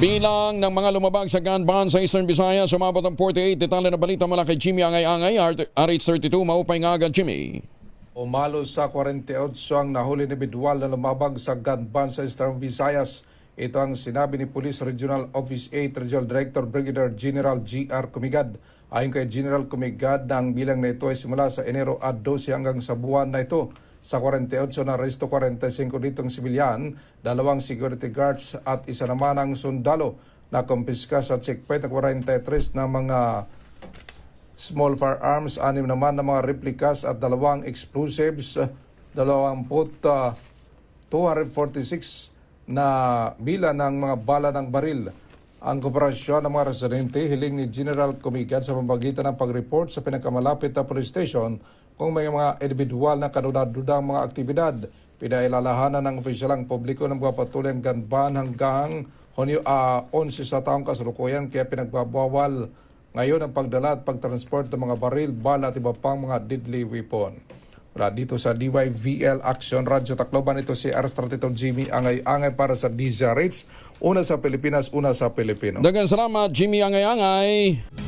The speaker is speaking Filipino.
Bilang ng mga lumabag sa gun ban sa Eastern Visayas, sumabot ang 48. Detalye na balita mula kay Jimmy Angay-Angay, RH32, maupay nga agad Jimmy. Umalo sa 48 ang nahuli ni Bidwal na lumabag sa gun ban sa Eastern Visayas. Ito ang sinabi ni Police Regional Office 8 Regional Director Brigadier General G.R. Kumigad. Ayon kay General Kumigad, ang bilang na ito ay simula sa Enero at 12 hanggang sa buwan na ito. Sa 48 na resto 45 ditong sibilyan, dalawang security guards at isa naman ang sundalo na kumpiska sa checkpoint na 43 na mga small firearms, anim naman na mga replicas at dalawang explosives, dalawang put, uh, 246 na bila ng mga bala ng baril. Ang kooperasyon ng mga residente hiling ni General Comigan sa pamamagitan ng pag-report sa pinakamalapit na police station kung may mga individual na kaduda-dudang mga aktibidad. Pinailalahanan ng opisyalang publiko ng mga patuloy ang gun ban hanggang Hunyo, ah, 11 sa taong kasalukuyan kaya pinagbabawal ngayon ang pagdala at pagtransport ng mga baril, bala at iba pang mga deadly weapon. Wala dito sa DYVL Action Radio Tacloban ito si R32 Jimmy Angay-Angay para sa DZRH. Una sa Pilipinas, una sa Pilipino. Dagan salamat, Jimmy Angay-Angay.